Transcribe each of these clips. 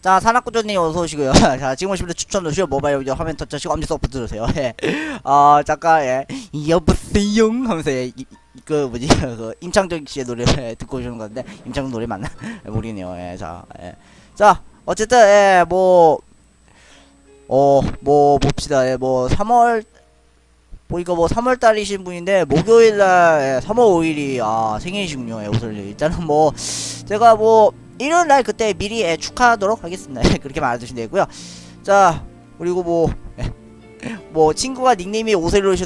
자, 산악구조님 어서 오시고요. 자, 지금 오시면 추천 누시오 모바일 위저 화면 터치하시고 엄지 서프 들으세요. 예. 어, 잠깐, 예. 여보세요 하면서, 예. 이, 이- 그, 뭐지, 그, 임창정 씨의 노래 예, 듣고 오시는 건데, 임창정 노래 맞나? 예, 모르겠네요. 예, 자, 예. 자, 어쨌든, 예, 뭐, 어, 뭐, 봅시다. 예, 뭐, 3월, 보니까 뭐 3월 달이신 분인데 목요일 날 3월 5일이 아 생일이시군요. 예, 우선 일단은 뭐 제가 뭐 일요일 날 그때 미리 예, 축하하도록 하겠습니다. 예, 그렇게 말해주시면 되고요. 자 그리고 뭐 예, 뭐 친구가 닉네임이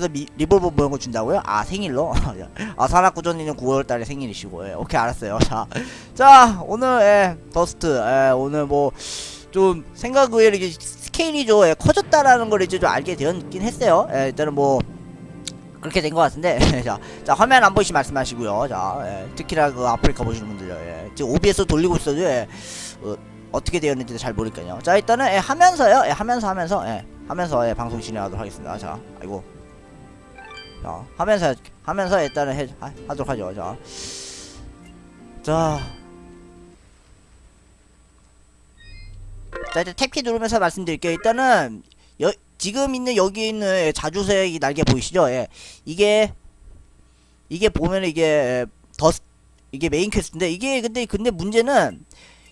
미, 리볼버 모형 거 준다고요? 아 생일로? 아 산악구전이는 9월 달에 생일이시고 예, 오케이 알았어요. 자, 자 오늘 예, 더스트 예, 오늘 뭐 좀 생각 외로 이게 스케일이 좀 예, 커졌다라는 걸 이제 좀 알게 되었긴 했어요. 예, 일단은 뭐 그렇게 된 것 같은데 자, 자 화면 한 번씩 말씀하시고요. 자 예, 특히나 그 아프리카 보시는 분들요. 예, 지금 OBS 돌리고 있어도 예, 어, 어떻게 되었는지 잘 모르니까요. 자 일단은 예, 하면서요. 예, 하면서 하면서 예, 하면서 예, 방송 진행하도록 하겠습니다. 자 아이고 자 하면서 하면서 일단은 해 하, 하도록 하죠. 자. 자. 자 일단 탭키 누르면서 말씀드릴게요. 일단은 여, 지금 있는 여기 있는 예, 자주색 이 날개 보이시죠? 예. 이게 이게 보면 이게 예, 더 이게 메인 퀘스트인데 이게 근데 근데 문제는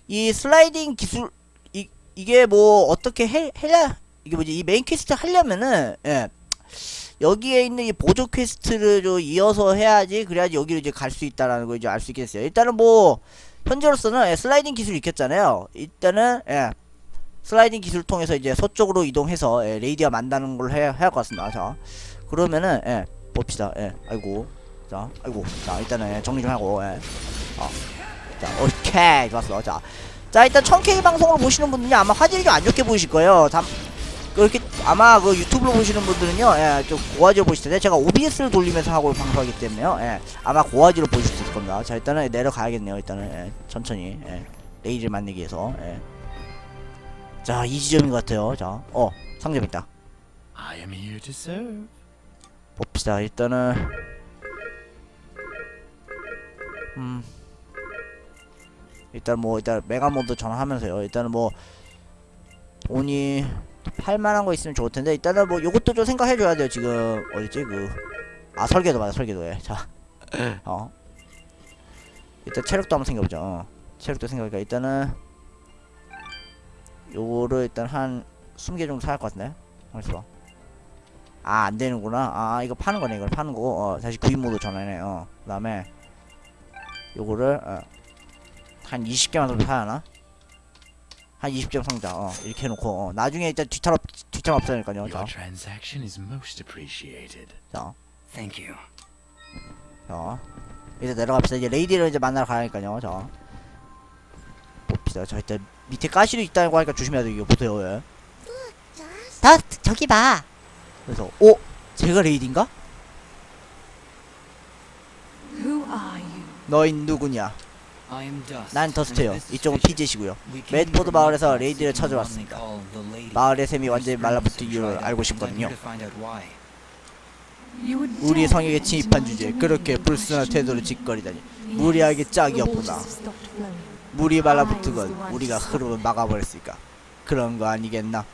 이 슬라이딩 기술 이 이게 뭐 어떻게 해 해야 이게 뭐지 이 메인 퀘스트 하려면은 예. 여기에 있는 이 보조 퀘스트를 좀 이어서 해야지 그래야지 여기로 이제 갈 수 있다라는 걸 이제 알 수 있겠어요. 일단은 뭐 현재로서는 예, 슬라이딩 기술이 있겠잖아요. 일단은 예. 슬라이딩 기술 통해서 이제 서쪽으로 이동해서 예, 레이디와 만나는 걸 해야 할 것 같습니다. 자, 그러면은 예, 봅시다. 예, 아이고, 자, 아이고, 자, 일단은 예, 정리 좀 하고, 예, 어, 자, 오케이, 좋았어. 자, 자, 일단 1000K 방송을 보시는 분들이 아마 화질이 좀 안 좋게 보이실 거예요. 다, 그렇게 아마 그 유튜브로 보시는 분들은요, 예, 좀 고화질로 보실 텐데 제가 OBS를 돌리면서 하고 방송하기 때문에요, 예, 아마 고화질로 보실 수 있을 겁니다. 자, 일단은 내려가야겠네요. 일단은 예, 천천히 예, 레이디를 만들기 위해서. 예. 자, 이 지점인 것 같아요. 자, 어, 상점 있다. I am here to serve. 봅시다. 일단은 음 일단 뭐 일단 메가몬도 전화하면서요. 일단은 뭐 돈이 팔만한 거 있으면 좋을 텐데 일단은 뭐 요것도 좀 생각해 줘야 돼요. 지금 어딨지 그 아 설계도 맞아 설계도에 자 어. 일단 체력도 한번 생겨보자. 어. 체력도 생각해니까 일단은 요거를 일단 한 20개 정도 사야 할것 같은데. 잠시만. 아, 안 되는구나. 아, 이거 파는 거네. 이걸 파는 거고. 어, 다시 구입 모드 전환해. 어. 그 다음에 요거를 어, 한 20개만 더 사야 하나? 한 20점 상자. 어, 이렇게 해 놓고 어, 나중에 일단 뒤탈 없 뒤탈 없으니까요. 자. 자. Thank you. 자. 이제 내려갑시다. 이제 레이디를 이제 만나러 가니까요. 자. 봅시다. 자, 일단 밑에 가시도 있다고 하니까 조심해야 돼. 이거 보세요. 예. 다 저기 봐. 그래서 어? 제가 레이디인가? Who are you? 너인 누구냐? I am Dust. 난 더스트요. 이쪽은 매드포드 from 마을에서 레이디를 seeking 찾으러 one they 왔습니다. call the Lady. 마을의 샘이 완전히 말라붙은 이유를 알고 싶거든요. 우리 성에게 침입한 주제에 그렇게 불순한 태도를. 짓거리다니 무리하게 짝이 없구나. 물이 말라붙으건 우리가 흐름을 막아버렸으니까 그런 거 아니겠나?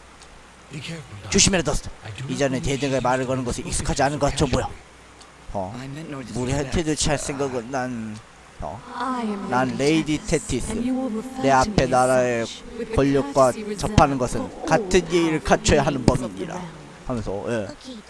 조심해라 더스트. 이전에 she 말을 거는 것에 익숙하지 않은 look 것 at 같죠 you 뭐야? 어, disrespect. 태도를 취할 생각은 난, 어, 난 Lady 레이디 테티스. 내 앞에 나라의 권력과 접하는 것은 같은 예의를 갖춰야 하는 법입니다. 하면서 예. Okay,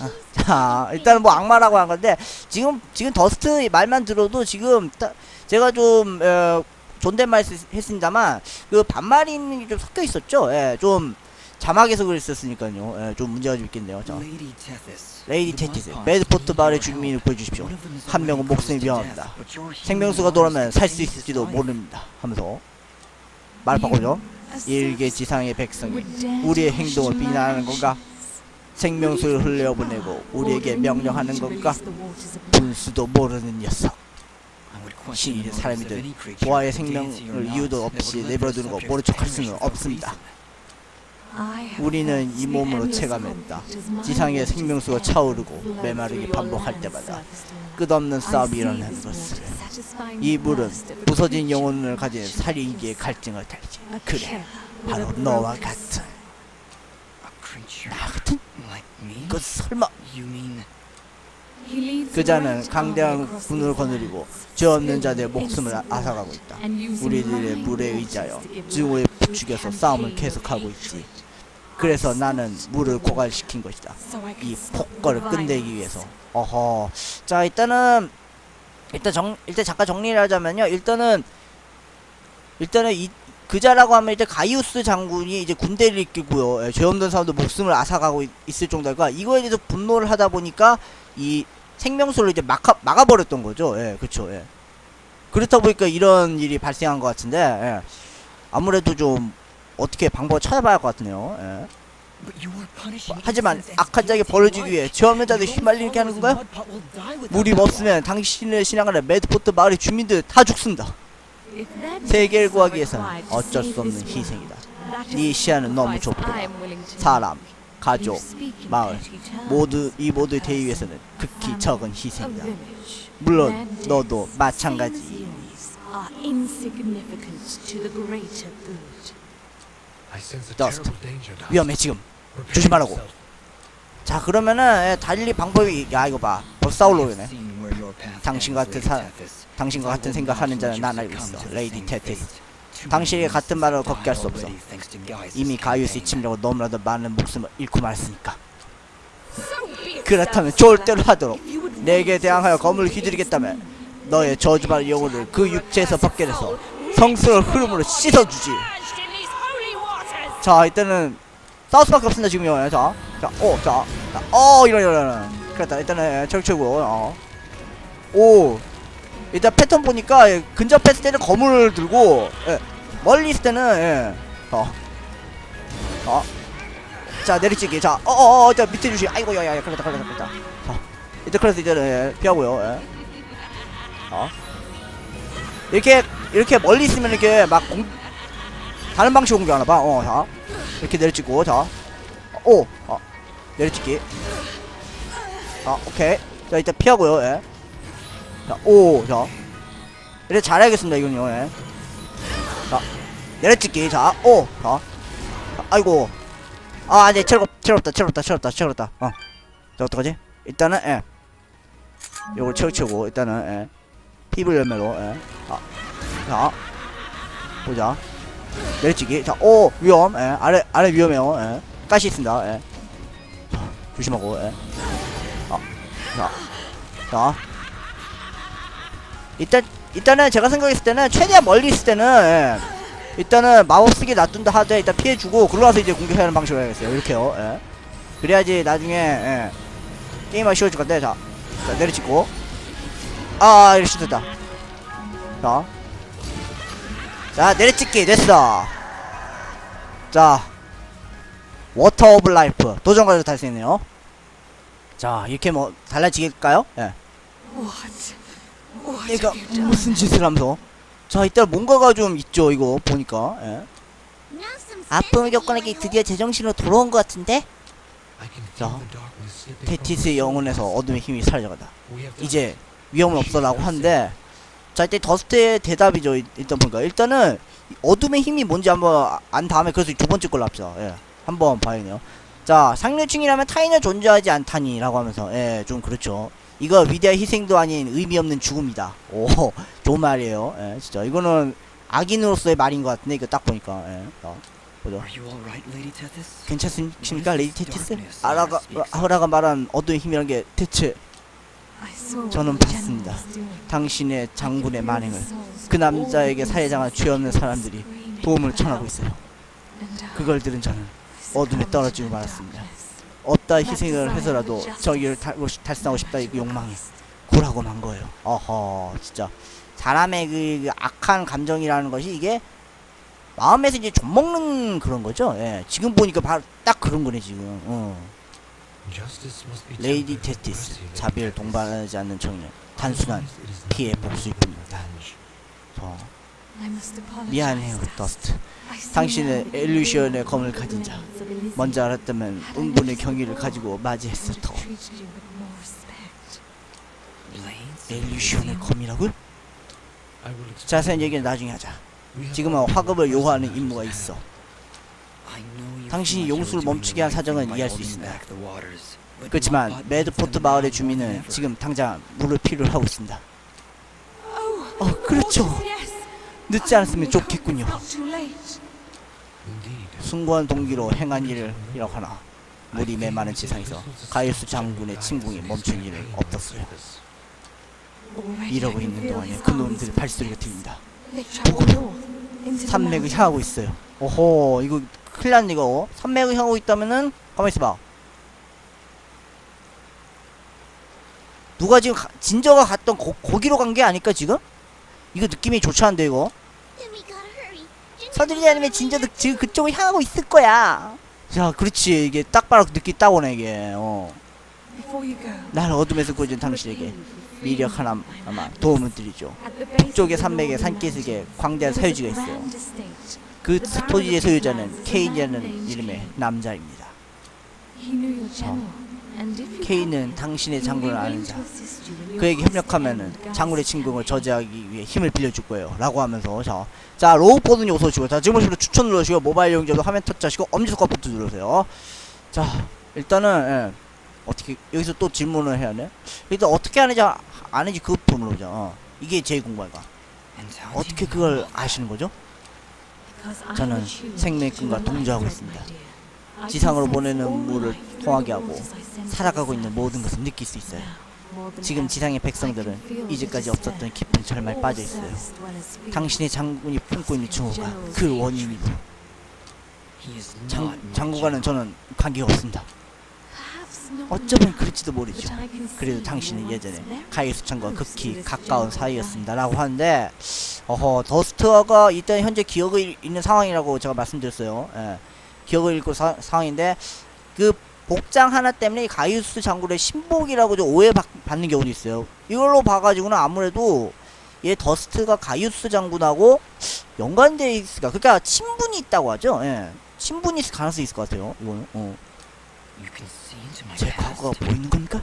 아, 자, 일단은 뭐 악마라고 한 건데 지금 지금 더스트 말만 들어도 지금 따, 제가 좀 어, 존댓말 했- 했습니다만 그 반말이 좀 섞여 있었죠. 예, 좀 자막에서 그랬었으니까요. 예, 좀 문제가 좀 있겠네요. 자. 레이디 테티스, Pines 마을의 주민을. 보여주십시오. 한 명은 목숨이 위험합니다. 생명수가 arms 살수 있을지도. 모릅니다. 하면서 말 바꾸죠. 일개 지상의 백성이 우리의 행동을 비난하는 건가? 생명수를 흘려보내고 우리에게 명령하는 건가? 분수도 모르는 녀석. 신이 사람이든 보아의 생명을 이유도 없이 내버려두는 거 모른 척할 수는 없습니다. 우리는 이 몸으로 체감했다. 지상의 생명수가 차오르고 메마르게 반복할 때마다 끝없는 싸움이 일어나는 것을 이 물은 부서진 영혼을 가진. 살인기의 갈증을 달지 그래 바로 너와 같은 나 같은? 그 설마 그자는 강대한 군을 거느리고 죄 없는 자들의 목숨을 앗아가고 있다. 우리들의 물에 의지하여 증오에 부추겨서 싸움을 계속하고 있지. 그래서 나는 물을 고갈시킨 것이다. So I can 이 폭거를 the 끝내기. 위해서. 어허. 자 일단은 일단 정 일단 잠깐 정리를 하자면요. 일단은 일단은 이 그자라고 하면 이제 가이우스 장군이 이제 군대를 이끌고요. 예, 죄 없는 사람도 목숨을 앗아가고 있, 있을 정도니까 이거에 대해서 분노를 하다 보니까 이 생명수를 이제 막아 막아버렸던 거죠. 예, 그렇죠. 예. 그렇다 보니까 이런 일이 발생한 것 같은데 예. 아무래도 좀 어떻게 방법을 찾아봐야 할 것 같네요. 예. 하지만 악한 자에게 alike. 위해 죄 없는 자들 휘말리게 하는 건가요? 물이 없으면 당신을 신앙하는 매드포트 마을의 주민들 다 죽습니다. 세계를 구하기 위해서는 어쩔 수 없는 희생이다. 네 시야는 너무 to 사람. 가족, 마을. 모두 이 모두의 대의 A 위해서는 극히 적은 희생이다. 물론 너도 마찬가지. Dust. 위험해 지금. 조심하라고. 자 그러면은 예, 달리 방법이 야 이거 봐 벌써 have 오네. Seen where your path 당신 ends, 같은 사-. 당신과 같은 생각하는 자는 난 알고 있어, 레이디 테티스. many 같은 말을 걷게 할 수 없어. 이미 가이우스의. 침략으로 너무나도 많은 목숨을 잃고 말았으니까. 그렇다면 좋을 대로. 하도록 내게 대항하여 검을 휘두르겠다면 너의 저주받은 영혼을 그 육체에서 벗겨내서 성스러운 흐름으로 씻어주지. 자 일단은 싸울 수밖에 없습니다 지금요. 자, 자, 오, 자, 자, 어 이런 이런. 그렇다. 일단은 철치고, 어. 오, 일단 패턴 보니까 예, 근접했을 때는 검을 들고, 예, 멀리 있을 때는 예, 어, 어. 자 내리치기. 자, 어어어, 어, 자 밑에 주시. 아이고 야야야, 걸렸다 걸렸다 걸렸다. 자, 일단 그래서 이제는 예, 피하고요. 예. 어. 이렇게 이렇게 멀리 있으면 이렇게 막 공, 다른 방식으로 공격하나 봐. 어, 자. 이렇게 내려찍고, 자. 오, 어. 내려찍기. 아, 오케이. 자, 일단 피하고요, 예. 자, 오, 자. 이렇게 잘해야겠습니다, 이건요, 예. 자, 내려찍기, 자, 오, 자. 자, 아이고. 아, 네, 체력, 없- 체력 없다, 체력 없다, 체력 없다, 체력 없다. 어. 자, 어떡하지? 일단은, 예. 요걸 채우치고, 일단은, 예. 피부 열매로, 예. 자, 자. 보자. 내리치기. 자, 오, 위험. 예. 아래, 아래 위험해요. 예. 가시 있습니다. 예. 자, 조심하고, 예. 아, 자, 자. 일단, 일단은 제가 생각했을 때는 최대한 멀리 있을 때는, 예. 일단은 마법 쓰기 놔둔다 하되 일단 피해주고, 그러고서 이제 공격해야 하는 방식으로 해야겠어요. 이렇게요. 예. 그래야지 나중에, 예. 게임하기 쉬워질 건데, 자. 자, 내리치고. 아, 이렇게 됐다. 자. 자 내리찍기 됐어 자 워터 오브 라이프 도전 과제 달성했네요 자 이렇게 뭐 달라지겠까요? 예 What? Done? 무슨 짓을 하면서? 자 이따 뭔가가 좀 있죠 이거 보니까. 예. 아픔을 겪어내기 into 드디어 제정신으로 돌아온 것 같은데? 자, 테티스의 영혼에서. 어둠의 힘이 사라져간다. 이제 위험은 없어라고 하는데 자 이때 더스트의 대답이죠 일- 일단 보니까. 일단은 이 어둠의 힘이 뭔지 한번 아- 안 다음에 그래서 두 번째 걸로 합시다. 예 한번 봐야겠네요. 자 상류층이라면 타인은 존재하지 않다니 라고 하면서 예 좀 그렇죠 이거 위대한 희생도 아닌 의미 없는 죽음이다. 오 좋은 말이에요. 예 진짜. 이거는 악인으로서의 말인 것 같은데 이거 딱 보니까. 예 자, 보죠? 괜찮습니까 레이디 테티스 아라가 아라가 말한 어둠의 힘이란 게 대체? 저는 봤습니다. 당신의 장군의 만행을. 그 남자에게 살해당한 죄 없는 사람들이 도움을 청하고. 있어요. 그걸 들은 저는 어둠에 떨어지고 말았습니다. That 희생을 해서라도 저기를 싶- 달성하고 싶다 이 was 욕망에 realized. 굴하고 만 거예요. 어허 진짜 사람의 그, 그 악한 감정이라는 것이 이게 마음에서 이제 좀 먹는 그런 거죠. 예 지금 보니까 바로 딱 그런 거네 지금. 어. 레이디 테티스 자비를. 동반하지 않는 청년 단순한 피해 복수일 뿐입니다. revenge. 저 I must apologize, 미안해요. 더스트. 당신은 엘루시온의 검을 가진 자. 먼저 알았다면 응분의 경위를 가지고 맞이했을 have 터. 엘루시온의 검이라고요? I will explain. 자세한 얘기는 나중에 하자. 지금은 화급을 요구하는 임무가 있어. 당신이 용수를 멈추게 한 사정은 이해할 수 있습니다. 그렇지만 매드포트 마을의 주민은. 지금 당장 물을 필요로 하고 있습니다. Oh, 어, 그렇죠. 늦지 않았으면 좋겠군요. 숭고한 동기로 행한 일을 이라거나 물이 메마른 지상에서 가이오스 장군의 침공이 멈춘 일은 없었어요. 이러고 있는 동안에 arms. 발소리가 들립니다. 산맥을. 향하고 있어요. 오호 이거 큰일 났네 이거. 산맥을 향하고 있다면은 가만히 있어봐. 누가 지금 가- 진저가 갔던 거, 거기로 간 게 아닐까 지금? 이거 느낌이 좋지 않은데 이거? Then we gotta hurry. Ginger 서두르지 않으면 after. 지금 그쪽을 향하고 있을 거야. 자 그렇지 이게 딱 봐도 느낌 딱 오네 이게. 어. Before you go, 날 어둠에서 구해준 당신에게 미력 하나 아마 도움을 드리죠. 북쪽의 northern 산기슭에 광대한 사유지가 있어요. 그 토지의 소유자는 케인이라는 이름의 남자입니다. He 케인은 당신의 장군을 아는 자. 그에게 협력하면은 장군의 Canyon. 저지하기 위해 힘을 빌려줄 거예요. 라고 하면서 자, 자 로우포드님 어서 오시고 자 지금 보시면 추천 눌러주시고 모바일 이용자도 화면 터치하시고 엄지손가락 버튼 누르세요. 자 일단은 예, 어떻게 여기서 또 질문을 해야 돼? 일단 어떻게 하는지 아- 아는지 그것부터 물어보자. 어. 이게 제일 do 어떻게 그걸? 아시는 거죠? 저는 to a 동조하고 있습니다. 지상으로 보내는 물을 통하게 하고 살아가고. 있는 모든 것을 느낄 수 있어요. 지금 지상의 백성들은 이제까지 없었던 깊은 절망에 빠져 있어요. 당신의 장군이 품고 있는 증오가 그 원인이고 장, 장군과는. 저는 관계가 없습니다. 어쩌면 그럴지도 모르죠. 그래도 당신은 예전에 가이수창과 close 극히 가까운 사이였습니다. 라고 하는데 어허 더스트가 일단 현재 기억을 잃는 상황이라고 제가 말씀드렸어요. 예. 기억을 잃고 사, 상황인데 그 복장 하나 때문에 이 가이우스 장군의 신복이라고 좀 오해받는 경우도 있어요. 이걸로 봐가지고는 아무래도 얘 더스트가 가이우스 장군하고 연관돼 있을까? 그러니까 친분이 있다고 하죠. 예. 친분이 있을 가능성이 있을 것 같아요. 이거는. 어. You can see into my 제. 과거가 보이는 겁니까?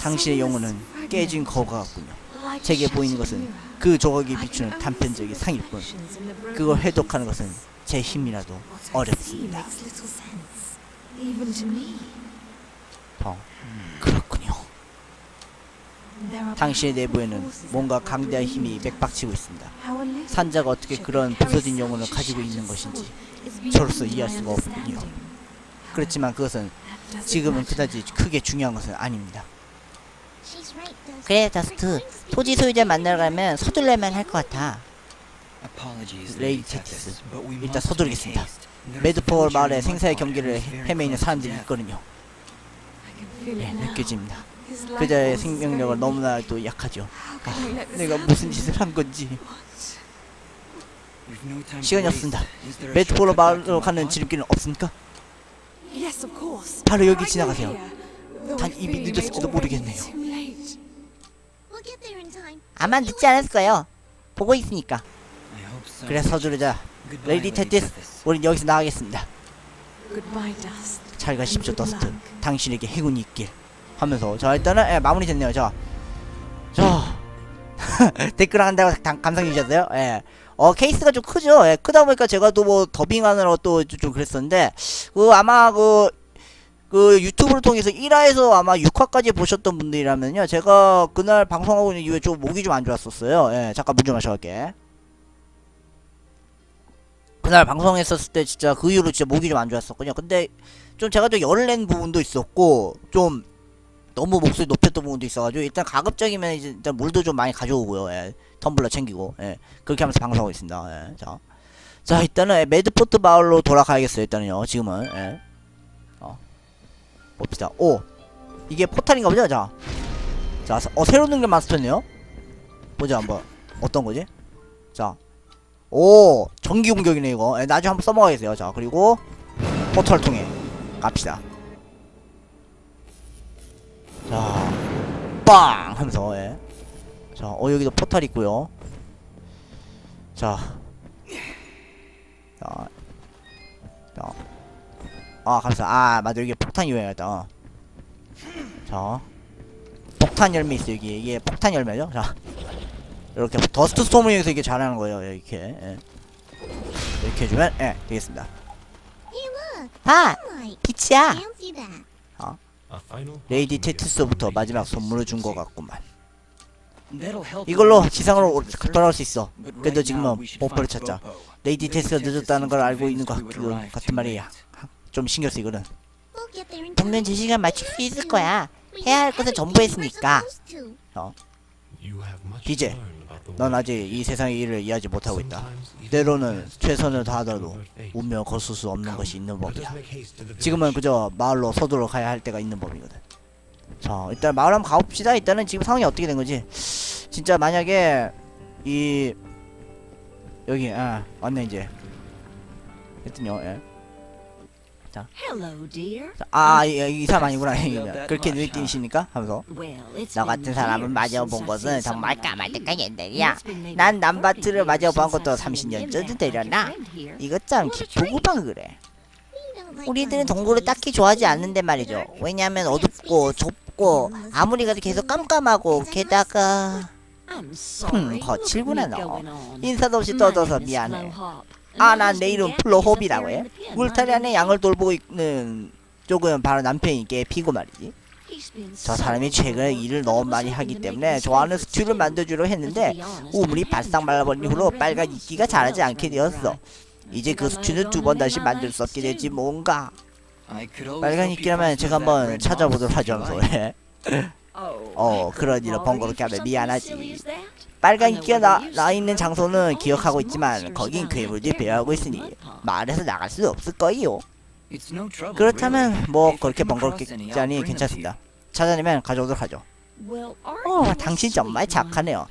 당신의 영혼은 깨진 거가 같군요. 제게 보이는 것은. 그 조각이 비추는 단편적인 상일 뿐 그걸 해독하는 것은. 제 힘이라도 어렵습니다. Even to me. 어, 그렇군요. There are 당신의 내부에는 뭔가 강대한 힘이 맥박치고 있습니다. 산자가 어떻게 그런 부서진 영혼을 가지고 있는 것인지 저로서 이해할 수가 없군요. 그렇지만 그것은 지금은 그다지. 크게 중요한 것은 아닙니다. 그래, speak 토지 소유자 만나러. 가면 서둘러야만 할 것 같아. Tethys, 테티스. 일단 서두르겠습니다. 매드포월 in 생사의 경기를 who is very 헤매 있는 close to 사람들이. 있거든요. 예, now. 느껴집니다. 그자의 생명력은 very 너무나 weak. 또 약하죠. This 내가? 무슨 짓을 한 건지 시간이. 없습니다. To 마을로 가는? 지름길은 없습니까? 바로 여기 지나가세요. 단 may 늦었을지도 모르겠네요. 아마 늦지 않았을 거예요. 보고 있으니까. 그래 서두르자. 레이디 테티스. 우린 여기서 나가겠습니다. 잘 가십시오 더스트. 당신에게 행운이 있길. 하면서 자 일단은 예, 마무리 됐네요. 자, 자 댓글 한다고 당- 감상 주셨어요. 예. 어 케이스가 좀 크죠. 예, 크다 보니까 제가 또 뭐 더빙하느라 또좀 그랬었는데 그 아마 그. 그 유튜브를 통해서 1화에서 아마 6화까지 보셨던 분들이라면요 제가 그날 방송하고 있는 이후에 좀 목이 좀 안 좋았었어요 예 잠깐 문 좀 마셔갈게 그날 방송했었을 때 진짜 그 이후로 진짜 목이 좀 안 좋았었거든요. 근데 좀 제가 좀 열을 낸 부분도 있었고 좀 너무 목소리 높였던 부분도 있어가지고 일단 가급적이면 이제 일단 물도 좀 많이 가져오고요. 예 텀블러 챙기고. 예 그렇게 하면서 방송하고 있습니다. 예 자 자 일단은 예, 매드포트 마을로 돌아가야겠어요 일단은요 지금은. 예 어. 봅시다. 오 이게 포탈인가 보죠? 자 자, 어, 새로운 능력 마스터네요? 보자 한번. 어떤 거지? 자 오 전기 공격이네 이거 예, 나중에 한번 써먹어야겠어요 자 그리고 포털 통해 갑시다 자, 빵! 하면서, 예. 자, 어, 여기도 포탈 있고요 자. 자. 자. 아, 감사. 아, 맞아. 여기 폭탄 유행했다. 어. 자. 폭탄 열매 있어, 여기. 이게 폭탄 열매죠? 자. 이렇게 더스트 스톰을 이용해서 이렇게 잘하는 거예요 이렇게 예. 이렇게 해주면 예 되겠습니다. 아. 빛이야 final 레이디 테투스부터 마지막 선물을 준 것. 같구만. 이걸로 지상으로 돌아올 수. 있어 그래도 지금은 find 찾자. 레이디 테스가 늦었다는 걸 알고 있는 것 convinced we would 같- arrive 같은 말이야. 좀 신경 there in 분명. 제 시간 맞출 수 있을 거야 해야 할 것은 전부 했으니까 supposed to. 넌. 아직 이 세상의 일을 이해하지 못하고 있다 때로는 최선을 다하더라도. 운명을 거슬 수 없는 것이 있는 the 지금은. 그저 마을로 서둘러 가야 할 때가 있는 법이거든. 자, 일단 마을 한번 가봅시다. 일단은 지금 상황이 어떻게 된 거지? 진짜 만약에 이 여기 아 왔네 이제. 하여튼요. 예. 자, 아, 이, 이 사람 아니구나. 그렇게 띄시니까 하면서 너 같은 사람은 years 맞아본 것은 정말 you. 옛날이야. 난40 남바트를 맞아본 것도 I've 30년 seen 전쯤 you like your 되려나? 이것 참 기쁘고만 그래. 우리들은 동굴을. 딱히 좋아하지 않는데 말이죠. 왜냐하면 어둡고 좁고 아무리 가도 계속 깜깜하고 게다가. 음, 거칠구나, 너. 인사도 없이 떠들어서 is 미안해. 아, 난 내 이름 플로홉이라고 해. up there in the pen 울타리 안에 minding 양을 돌보고 있는 쪽은 바로 남편이게 피고 말이지. 저 사람이 최근에. 일을 너무 많이 하기 때문에 좋아하는 스튜를 to 했는데 우물이 바싹 말라버린 후로 빨간 이끼가 자라지 않게. 되었어. 이제 그 스튜는 두 번 다시 만들 수 없게 stew. 뭔가 빨간 이끼라면 제가 한번 찾아보도록 하죠. 예. Oh, 어, 그런 일을 번거롭게 하면 미안하지. 빨간 where 나, 나 있는 장소는 기억하고 있지만 거긴 괴물들이 배회하고 있으니. 마을에서 나갈 수 없을 거예요. 그렇다면. 뭐 그렇게 to you. 괜찮습니다. 찾아내면 가져오도록 하죠. 어, 당신 정말? 착하네요.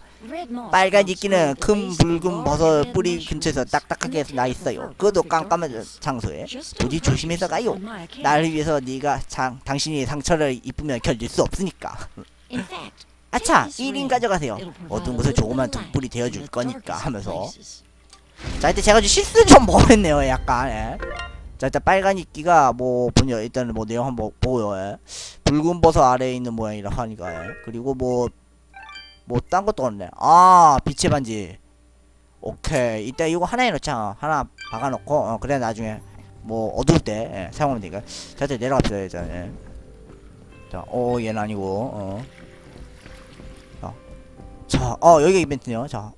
빨간 이끼는 큰 붉은 버섯 뿌리 근처에서 딱딱하게 they 나 있어요. 그것도 깜깜한. 장소에 부디 조심해서 가요. 나를 위해서 네가 장, 당신이 상처를 입으면 견딜 수 없으니까. 아차, take this 1인 ring. 가져가세요. A 곳에 조그만 등불이 되어줄 거니까 하면서. 자 일단 제가 좀 실수 좀 뭐했네요 약간 예. 자 일단 빨간 이끼가 뭐 보냐 일단은 뭐 내용 한번 보고요 예. 붉은 버섯 아래에 있는 모양이라 하니까 예. 그리고 뭐 뭐 딴 것도 없네 아 빛의 반지 오케이 이따 이거 하나에 넣자 하나 박아놓고 어, 그래 나중에 뭐 어두울 때 예, 사용하면 되니까 자 일단 내려갑시다 일단 예. 자어 얘는 아니고 어. 자, 자, 어 여기 이벤트네요. 자.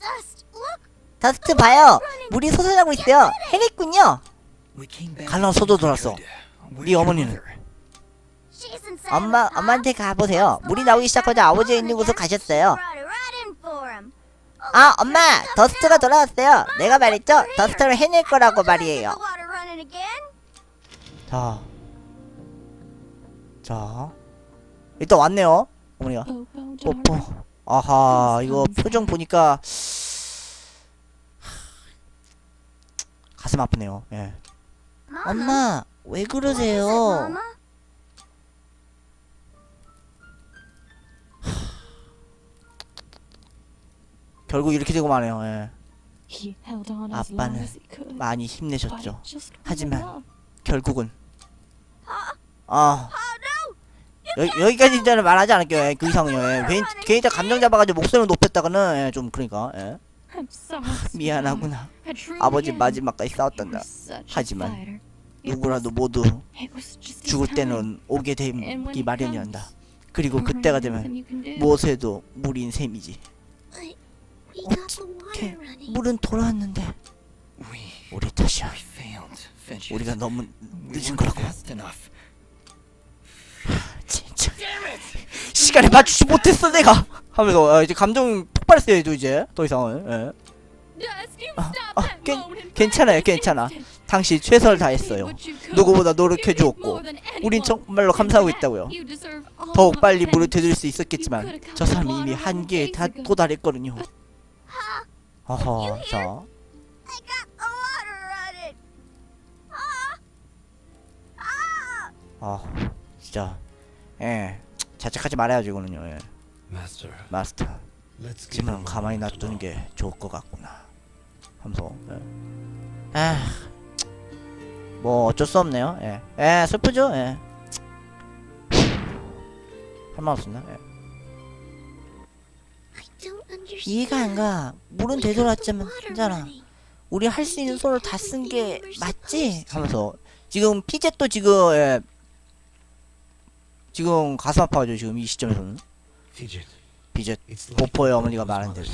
Dust, look. 다스트 봐요. 물이 솟아나고 있어요. 해냈군요. 갈라 서도 돌았어. your 어머니는? 엄마. 엄마한테 가보세요. 물이 나오기 시작하자 아버지가 있는 곳으로 가셨어요. 아 엄마 더스트가 돌아왔어요. 내가 말했죠? 더스트를 해낼 거라고 말이에요? 자, 자, 일단 왔네요. 어머니가. 뽀뽀. 아하, 이거 표정 보니까 가슴 아프네요. 예. Mama. 엄마, 왜 it, 그러세요? Mama? 결국 이렇게 되고 마네요. 예. 아빠는 아빠는 많이 힘내셨죠. 하지만 결국은 아 여, 여기까지 이제는 말하지 않을게요. 예, 그 이상은요. 예. 괜히 괜히 다 감정 잡아가지고 목소리를 높였다가는 예, 좀 그러니까 예. 미안하구나. 아버지 마지막까지 싸웠단다. 하지만 누구라도 모두 죽을 때는 오게 되기 마련이란다. 그리고 그때가 되면 무엇에도 물인 셈이지. Running. 물은 돌아왔는데 우리 탓이야. 우리가 너무 늦은 거라고. 진짜. 시간에 맞추지 못했어 내가. 하면서 아, 이제 감정 폭발했어요 이제. 더 이상은. 예. 아, 아, 괜, 괜찮아요 괜찮아. 당신 최선을 다했어요. 누구보다 노력해 주었고 우린 정말로 감사하고 있다고요. 더욱 빨리 물을 되돌릴 수 있었겠지만 저 사람이 이미 한계에 다 도달했거든요. 어허 자. 아, 진짜 예 자책하지 말아야지 이거는요 예. 마스터 let's give 지금은 가만히 놔두는. 게 좋을 것 같구나. 하면서 예. 아, 뭐 어쩔 수 없네요. 예, 예 슬프죠. 예. 할 말 없습니다. 예. 이해가 안 가. 물은 되돌았잖아. 우리 할 수 있는 손을 다쓴 게 맞지? 하면서 지금 피젯도 지금 예, 지금 가슴 아파가지고 지금 이 시점에서는 like 보포의 어머니가 말한 대로.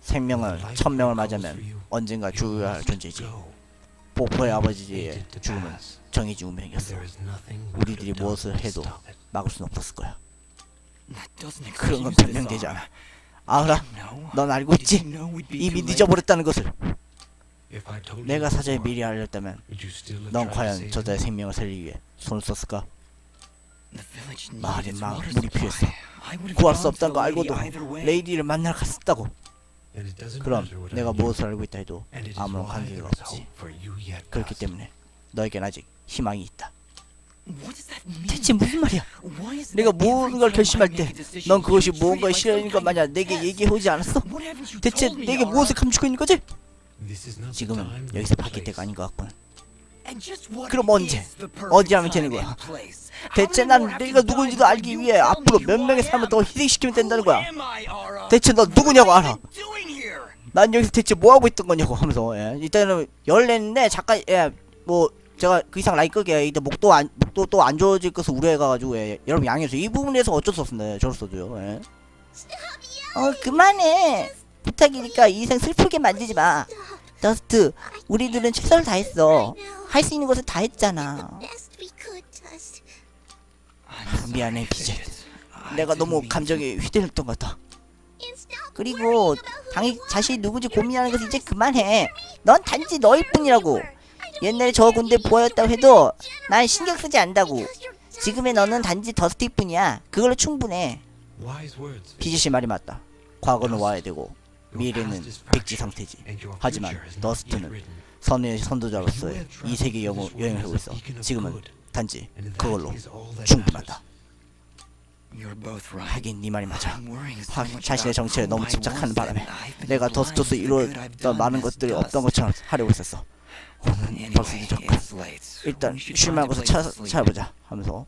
생명을 Life 천 명을 calls 맞으면. 언젠가 죽어야 할 존재지. 보포의 아버지의 죽음은 정해진 운명이었어. 우리들이 무엇을 해도. 막을 수는 없었을 거야. 그런 건 변명되지. 않아. No. 넌 알고 있지? 이미? 늦어버렸다는 것을. 내가 사전에 미리 알렸다면 넌 과연 저자의? 생명을 살리기 위해 손을 썼을까? 마을에 막 물이. 필요했어. I would have 구할 수 없다는 거 알고도. 레이디를 만날 갔었다고. 그럼 내가. 무엇을 알고 있다 해도 아무런 관계가 없지. hope for you yet, 그렇기. 때문에 너에겐 아직 희망이 있다. 대체 무슨 말이야? Why is it 내가 무언가를 결심할 때 넌 그것이 무언가의 실현인 것 마냥 내게 test? 얘기해 오지 않았어? 대체 내게? 무엇을 감추고 있는 거지? This is not the 지금은 여기서 바뀔 때가. 아닌 것 같군. 그럼 언제? perfect 어디라면 되는 거야? 대체 난 내가 누군지도 알기 위해 앞으로 몇 명의 am? 더 희생시키면 된다는 거야. 대체 너 누구냐고 알아? 난 여기서 대체 뭐 하고 있던 거냐고 하면서 예. 일단은 열냈는데 잠깐 예뭐 제가 그 이상 라이 끄게 이제 목도 안 목도 또 안 좋아질 것을 우려해가지고 예. 여러분 양해해주세요 이 부분에서 어쩔 수 없습니다 예, 저로서도요 예. 어 그만해 부탁이니까 이 인생 슬프게 만들지 마 더스트 우리들은 최선을 다했어. 할 수 있는 것을 다 했잖아. 미안해. I 내가 너무. 감정에 휘둘렸던 것 같아. 그리고 당신. 자신이 누군지 고민하는 것을 이제 그만해. 넌 단지 너일 뿐이라고. 옛날에 저 군대 부하였다고 해도 난 신경 쓰지 않는다고. just 지금의 너는 단지 더스틱 뿐이야. 그걸로 충분해. Wise words. 피지씨 말이 맞다. 과거는 와야 되고 미래는 백지 상태지 하지만 written. 선의 선도자로서의 이 세계 여행을 하고 있어 지금은 단지 그걸로 충분하다. 하긴 네 말이 맞아 하, 자신의 정체에 너무 집착하는 바람에 내가 I've 이루었던 많은 것들이. 없던 것처럼 하려고 있었어 오늘 벌써 late. 일단 We should 쉴 find 만한 a 곳을 place 찾아, to sleep. 찾아보자 하면서.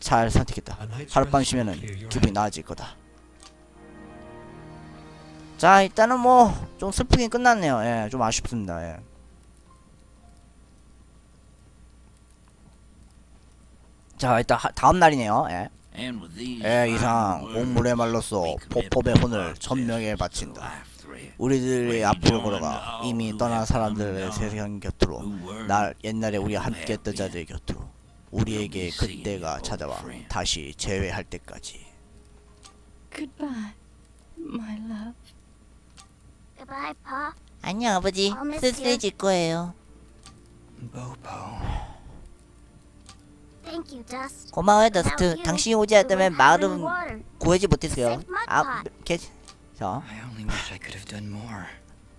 잘 선택했다 하룻밤 쉬면은 your 기분이. 나아질 거다. 자, 일단은 뭐 좀 슬프긴 끝났네요. 예, 좀 아쉽습니다. 예. 자, 일단 하, 다음 날이네요. 예. 예, 이상 옥물에 말로써 포법의 혼을 천명에 바친다. 우리들이 앞으로 걸어가 이미 떠난 사람들의 세상 곁으로 날 옛날에 우리 함께 했던 자들 곁으로 우리에게 그때가 찾아와 다시 재회할 때까지. Goodbye, my love. Goodbye, Pa. 안녕 아버지. 쓸쓸해질 거예요 Bobo. Thank you, Dust. 고마워요 더스트 당신이 오지 any 마을은. 구하지 못했어요 아. 개, 자, I only wish I could have done more.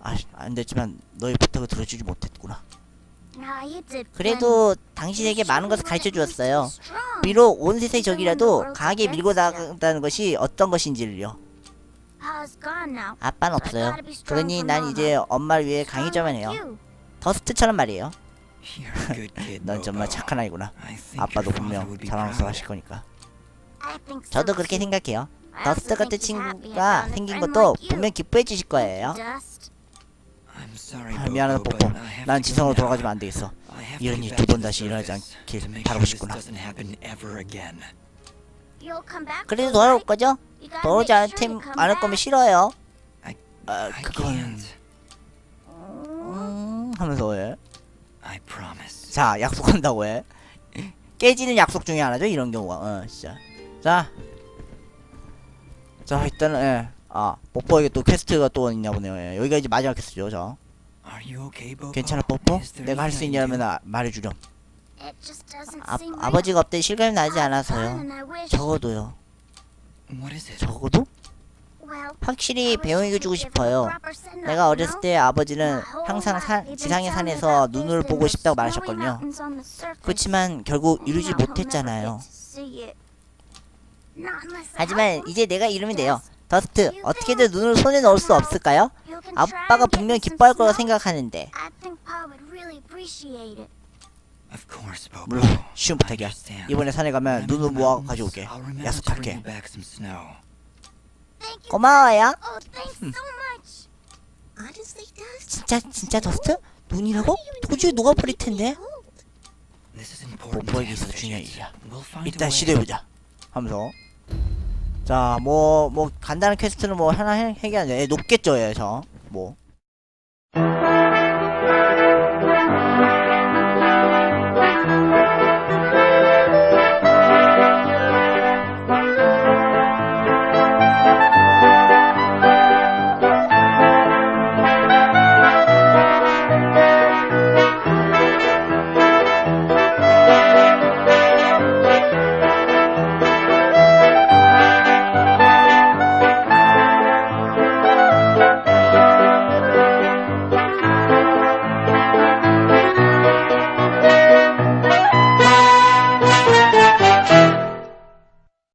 아, 안 됐지만 너의 부탁을 들어주지 못했구나 그래도. 당신에게 많은 것을 가르쳐 주었어요. 비록 온 세상의 적이라도 강하게 밀고 나간다는 것이 어떤 것인지를요. 아빠는 없어요 그러니 난 이제 엄마를 위해 강해져만 해요 You. 더스트처럼 말이에요 You're a good kid, 넌 정말. 착한 아이구나 I think 아빠도 분명 would be 자랑스러워 proud. 하실 거니까 저도 그렇게. 생각해요 더스트 같은 친구가 생긴 것도. 분명 기뻐해 주실 거예요 Dust. I'm sorry, 아, 미안하다 뽀뽀 난 지성으로. 돌아가지면 안 되겠어 I have to 이런 back 두번 다시 일어나지 않길 바라고 싶구나 doesn't happen ever again. You'll come back. 그래도 돌아올? 거죠? Make 않을 come 않을. 거면 싫어요 I- 아 I 그건 can't. 음 하면서 해. I promise. 자 약속한다고 해 깨지는 약속 중에 하나죠 이런 경우가 어 진짜 자 자 일단은 예. 아 뽀뽀에게 또 퀘스트가 또 있나 보네요 예. 여기가 이제 마지막 퀘스트죠 자 Are you okay, Bobo? 괜찮아 뽀뽀? Is there 내가 할 수 anything I can 있냐면 아, 말해주렴 아. 아버지가 없대 실감이 나지 않아서요 적어도요? What is it? 적어도? 확실히 I wish 배웅해 you 주고 could give 싶어요 내가 어렸을? 때 아버지는 항상 산, 지상의 산에서 눈을 보고 싶다고 말하셨거든요. 그렇지만 결국 이루지 못했잖아요 하지만. 이제 내가 이루면 돼요 더스트 어떻게든 눈을 손에 넣을 수 없을까요? 아빠가 분명 기뻐할 거라. 생각하는데 물론 쉬운 부탁이야. 이번에 산에 가면 눈을 모아 가져올게 I'll remember to bring 약속할게 you back some snow. 고마워요. Oh, thanks so much. Honestly, Dust. 진짜 진짜 더스트? 눈이라고? 도저히 녹아버릴 텐데. 뽀뽀에게 있어서 answer, 중요한. 일이야. 일단. 시도해보자. 하면서 자 뭐 뭐 간단한 퀘스트는 뭐 하나 해, 해결하냐 예, 높겠죠 얘 저. 뭐